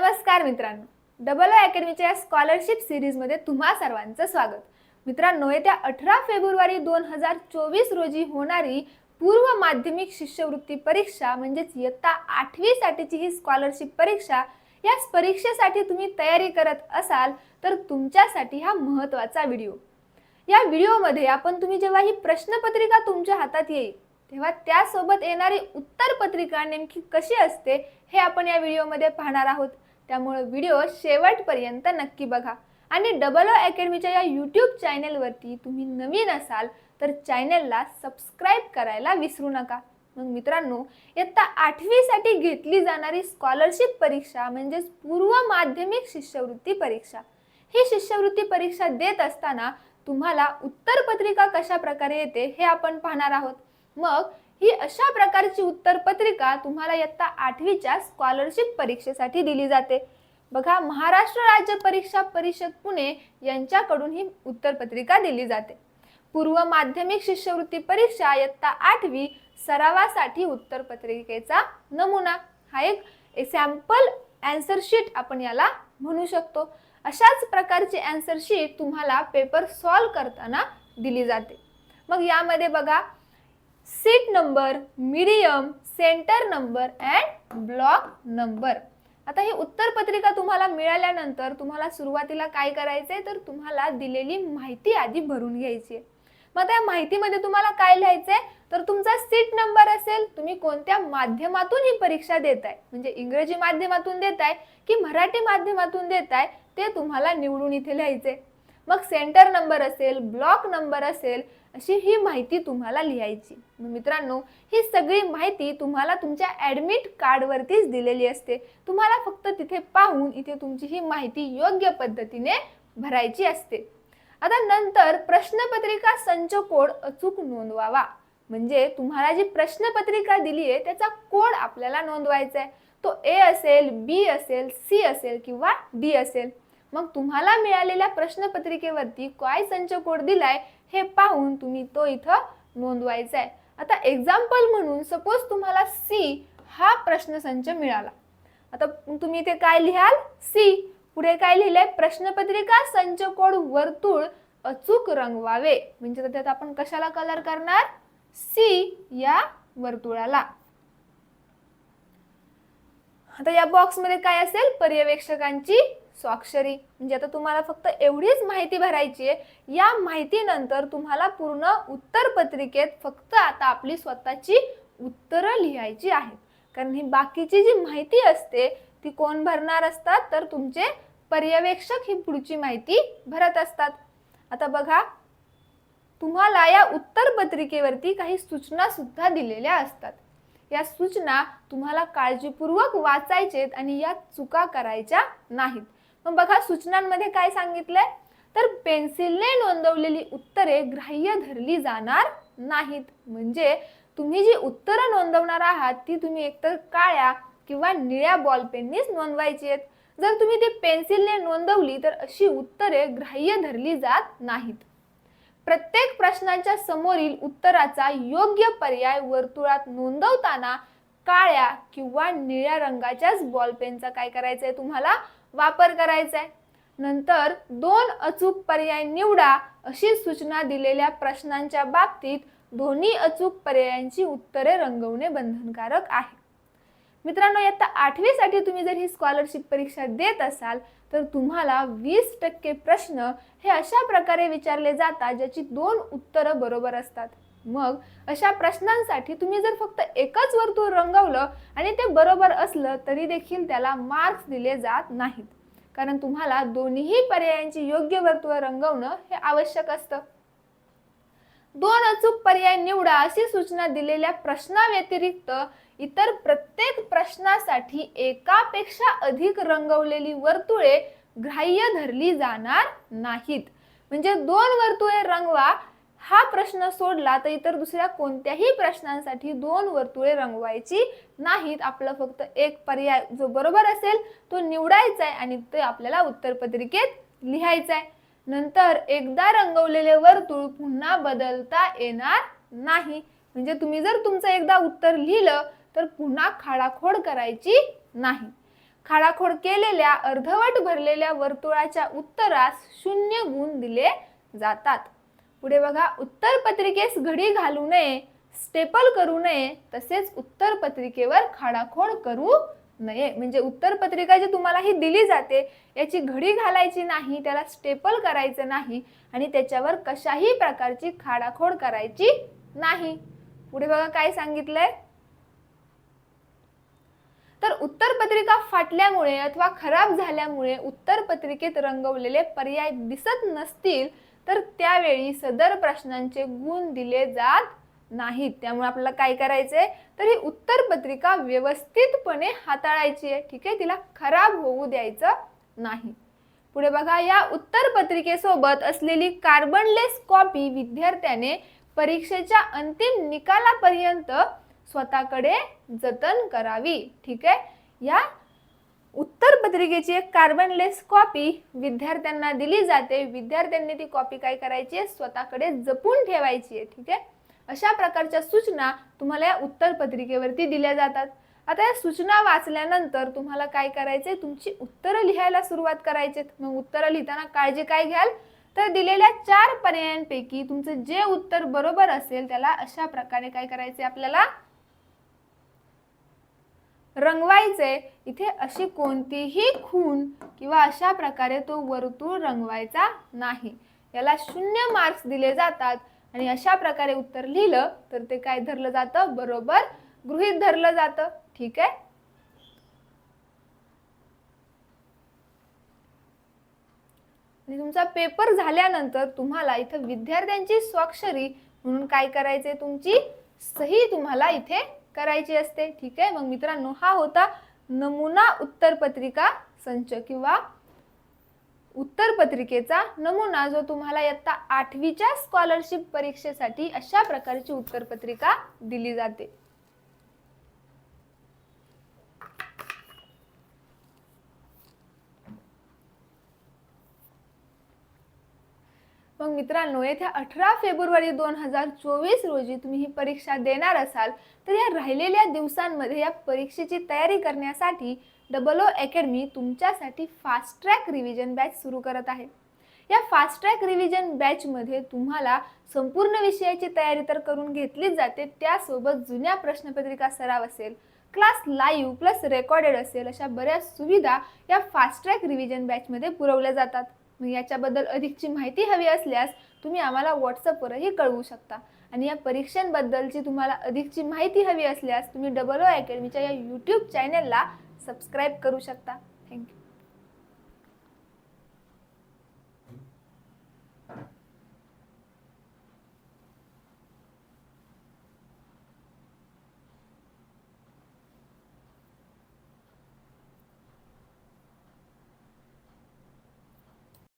नमस्कार मित्रांनो. डबल अकॅडमीच्या या स्कॉलरशिप सिरीजमध्ये तुम्हा सर्वांचं स्वागत. मित्रांनो येत्या अठरा फेब्रुवारी दोन हजार चोवीस रोजी होणारी पूर्व माध्यमिक शिष्यवृत्ती परीक्षा म्हणजेच इयत्ता आठवीसाठीची ही स्कॉलरशिप परीक्षा या परीक्षेसाठी तुम्ही तयारी करत असाल तर तुमच्यासाठी हा महत्त्वाचा व्हिडिओ या व्हिडिओमध्ये आपण तुम्ही जेव्हा ही प्रश्नपत्रिका तुमच्या हातात येईल तेव्हा त्यासोबत येणारी उत्तरपत्रिका नेमकी कशी असते हे आपण या व्हिडिओमध्ये पाहणार आहोत. त्यामुळे व्हिडिओ शेवटपर्यंत नक्की बघा. आणि डबल ओ अकॅडमीच्या या यूट्यूब चॅनेलवरती तुम्ही नवीन असाल तर चॅनेलला सबस्क्राईब करायला विसरू नका. मग मित्रांनो इयत्ता आठवीसाठी घेतली जाणारी स्कॉलरशिप परीक्षा म्हणजेच पूर्व माध्यमिक शिष्यवृत्ती परीक्षा. ही शिष्यवृत्ती परीक्षा देत असताना तुम्हाला उत्तरपत्रिका कशा प्रकारे येते हे आपण पाहणार आहोत. मग ही अशा प्रकारची उत्तरपत्रिका तुम्हाला इयत्ता आठवीच्या स्कॉलरशिप परीक्षेसाठी दिली जाते. बघा महाराष्ट्र राज्य परीक्षा परिषद पुणे यांच्याकडून ही उत्तरपत्रिका दिली जाते. पूर्व माध्यमिक शिष्यवृत्ती परीक्षा इयत्ता आठवी सरावासाठी उत्तरपत्रिकेचा नमुना. हा एक सॅम्पल अँसर शीट आपण याला म्हणू शकतो. अशाच प्रकारची अँसर शीट तुम्हाला पेपर सॉल्व करताना दिली जाते. मग यामध्ये बघा seat number medium centre number and block number. आता ही उत्तरपत्रिका तुम्हाला मिळाल्यानंतर तुम्हाला सुरुवातीला काय करायचंय? तर तुम्हाला दिलेली माहिती आधी भरून घ्यायची आहे. मग त्या माहितीमध्ये तुम्हाला काय लिहायचंय? तर तुमचा सीट नंबर असेल तुम्ही कोणत्या माध्यमातून ही परीक्षा देताय? म्हणजे इंग्रजी माध्यमातून देताय की मराठी माध्यमातून देताय? ते तुम्हाला निवडून इथे लिहायचे मग सेंटर नंबर असेल ब्लॉक नंबर असेल अशी ही माहिती तुम्हाला लिहायची. मग मित्रांनो ही सगळी माहिती तुम्हाला तुमच्या ॲडमिट कार्डवरतीच दिलेली असते. तुम्हाला फक्त तिथे पाहून इथे तुमची ही माहिती योग्य पद्धतीने भरायची असते. आता नंतर प्रश्नपत्रिका संच कोड अचूक नोंदवावा. म्हणजे तुम्हाला जी प्रश्नपत्रिका दिली आहे त्याचा कोड आपल्याला नोंदवायचा आहे. तो ए असेल बी असेल सी असेल किंवा डी असेल. मग तुम्हाला मिळालेल्या प्रश्नपत्रिकेवरती काय संच कोड दिलाय हे पाहून तुम्ही तो इथं नोंदवायचा आहे आता एक्झाम्पल म्हणून सपोज तुम्हाला सी हा प्रश्नसंच मिळाला. आता तुम्ही इथे काय लिहाल? सी पुढे काय लिहिलंय? प्रश्नपत्रिका संच कोड वर्तुळ अचूक रंगवावे. म्हणजे त्यात आपण कशाला कलर करणार? सी या वर्तुळाला. आता या बॉक्समध्ये काय असेल? पर्यवेक्षकांची स्वाक्षरी. म्हणजे आता तुम्हाला फक्त एवढीच माहिती भरायची आहे. या माहितीनंतर तुम्हाला पूर्ण उत्तरपत्रिकेत फक्त आता आपली स्वतःची उत्तरं लिहायची आहेत. कारण ही बाकीची जी माहिती असते ती कोण भरणार असतात? तर तुमचे पर्यवेक्षक ही पुढची माहिती भरत असतात. आता बघा तुम्हाला या उत्तरपत्रिकेवरती काही सूचना सुद्धा दिलेल्या असतात. या सूचना तुम्हाला काळजीपूर्वक वाचायचेत आणि या चुका करायच्या नाहीत. मग बघा सूचनांमध्ये काय सांगितलंय? तर पेन्सिलने नोंदवलेली उत्तरे ग्राह्य धरली जाणार नाहीत. म्हणजे तुम्ही जी उत्तरं नोंदवणार आहात ती तुम्ही एकतर काळ्या किंवा निळ्या बॉल पेननीच नोंदवायची आहेत. जर तुम्ही ती पेन्सिलने नोंदवली तर अशी उत्तरे ग्राह्य धरली जात नाहीत. प्रत्येक प्रश्नाच्या समोरील उत्तराचा योग्य पर्याय वर्तुळात नोंदवताना काळ्या किंवा निळ्या रंगाच्याच बॉलपेनचा काय करायचा आहे तुम्हाला? वापर करायचा आहे नंतर दोन अचूक पर्याय निवडा अशी सूचना दिलेल्या प्रश्नांच्या बाबतीत दोन्ही अचूक पर्यायांची उत्तरे रंगवणे बंधनकारक आहे. मित्रांनो इयत्ता आठवीसाठी तुम्ही जर ही स्कॉलरशिप परीक्षा देत असाल तर तुम्हाला वीस टक्के प्रश्न हे अशा प्रकारे विचारले जातात ज्याची दोन उत्तरं बरोबर असतात. मग अशा प्रश्नांसाठी तुम्ही जर फक्त एकच वर्तुळ रंगवलं आणि ते बरोबर असलं तरी देखील त्याला मार्क्स दिले जात नाहीत. कारण तुम्हाला दोन्ही पर्यायांची योग्य वर्तुळ रंगवणं हे आवश्यक असतं. दोन अचूक पर्याय निवडा अशी सूचना दिलेल्या प्रश्नाव्यतिरिक्त इतर प्रत्येक प्रश्नासाठी एकापेक्षा अधिक रंगवलेली वर्तुळे ग्राह्य धरली जाणार नाहीत. म्हणजे दोन वर्तुळे रंगवा हा प्रश्न सोडला तर इतर दुसऱ्या कोणत्याही प्रश्नांसाठी दोन वर्तुळे रंगवायची नाहीत. आपलं फक्त एक पर्याय जो बरोबर असेल तो निवडायचा आहे आणि ते आपल्याला उत्तरपत्रिकेत लिहायचा आहे नंतर एकदा रंगवलेले वर्तुळ पुन्हा बदलता येणार नाही. म्हणजे तुम्ही जर तुमचं एकदा उत्तर लिहिलं तर पुन्हा खाडाखोड करायची नाही. खाडाखोड केलेल्या अर्धवट भरलेल्या वर्तुळाच्या उत्तरास शून्य गुण दिले जातात. पुढे बघा उत्तर पत्रिकेस घडी घालू नये स्टेपल करू नये तसेच उत्तर पत्रिकेवर खाडाखोड करू नये. म्हणजे उत्तर पत्रिका जी तुम्हाला ही दिली जाते याची घडी घालायची नाही त्याला स्टेपल करायचं नाही आणि त्याच्यावर कशाही प्रकारची खाडाखोड करायची नाही. पुढे बघा काय सांगितलंय. तर उत्तर पत्रिका फाटल्यामुळे अथवा खराब झाल्यामुळे उत्तर पत्रिकेत रंगवलेले पर्याय दिसत नसतील तर त्यावेळी सदर प्रश्नांचे गुण दिले जात नाहीत. त्यामुळे आपल्याला काय करायचंय? तर ही उत्तर पत्रिका व्यवस्थितपणे हाताळायची आहे. ठीक आहे? तिला खराब होऊ द्यायचं नाही. पुढे बघा या उत्तर पत्रिकेसोबत असलेली कार्बनलेस कॉपी विद्यार्थ्याने परीक्षेच्या अंतिम निकालापर्यंत स्वतःकडे जतन करावी. ठीक आहे? या उत्तर पत्रिकेची एक कार्बनलेस कॉपी विद्यार्थ्यांना दिली जाते. विद्यार्थ्यांनी ती कॉपी काय करायची आहे? स्वतःकडे जपून ठेवायची आहे. ठीक आहे? अशा प्रकारच्या सूचना तुम्हाला या उत्तर पत्रिकेवरती दिल्या जातात. आता या सूचना वाचल्यानंतर तुम्हाला काय करायचंय? तुमची उत्तरं लिहायला सुरुवात करायचे मग उत्तरं लिहिताना काळजी काय घ्याल? तर दिलेल्या चार पर्यायांपैकी तुमचं जे उत्तर बरोबर असेल त्याला अशा प्रकारे काय करायचे आपल्याला? रंगवायचे इथे अशी कोणतीही खून किंवा अशा प्रकारे तो वर्तुळ रंगवायचा नाही. याला शून्य मार्क्स दिले जातात आणि अशा प्रकारे उत्तर लिहिलं तर ते काय धरलं जातं? बरोबर गृहित धरलं जातं. ठीक आहे? आणि तुमचा पेपर झाल्यानंतर तुम्हाला इथं विद्यार्थ्यांची स्वाक्षरी म्हणून काय करायचे तुमची सही तुम्हाला इथे करायची असते. ठीक आहे? मग मित्रांनो हा होता नमुना उत्तरपत्रिका संच किंवा उत्तरपत्रिकेचा नमुना जो तुम्हाला इयत्ता आठवीच्या स्कॉलरशिप परीक्षेसाठी अशा प्रकारची उत्तरपत्रिका दिली जाते. मग मित्रांनो येत्या अठरा फेब्रुवारी दोन हजार चोवीस रोजी तुम्ही ही परीक्षा देणार असाल तर या राहिलेल्या दिवसांमध्ये या परीक्षेची तयारी करण्यासाठी डबल ओ अकॅडमी तुमच्यासाठी फास्ट ट्रॅक रिव्हिजन बॅच सुरू करत आहे. या फास्ट ट्रॅक रिव्हिजन बॅचमध्ये तुम्हाला संपूर्ण विषयाची तयारी तर करून घेतलीच जाते त्यासोबत जुन्या प्रश्नपत्रिका सराव असेल क्लास लाईव्ह प्लस रेकॉर्डेड असेल अशा बऱ्याच सुविधा या फास्ट ट्रॅक रिव्हिजन बॅचमध्ये पुरवल्या जातात. मग याच्याबद्दल अधिकची माहिती हवी असल्यास तुम्ही आम्हाला व्हॉट्सअपवरही कळवू शकता. आणि या परीक्षांबद्दलची तुम्हाला अधिकची माहिती हवी असल्यास तुम्ही डबल ओ अकॅडमीच्या या यूट्यूब चॅनलला सबस्क्राईब करू शकता. थँक्यू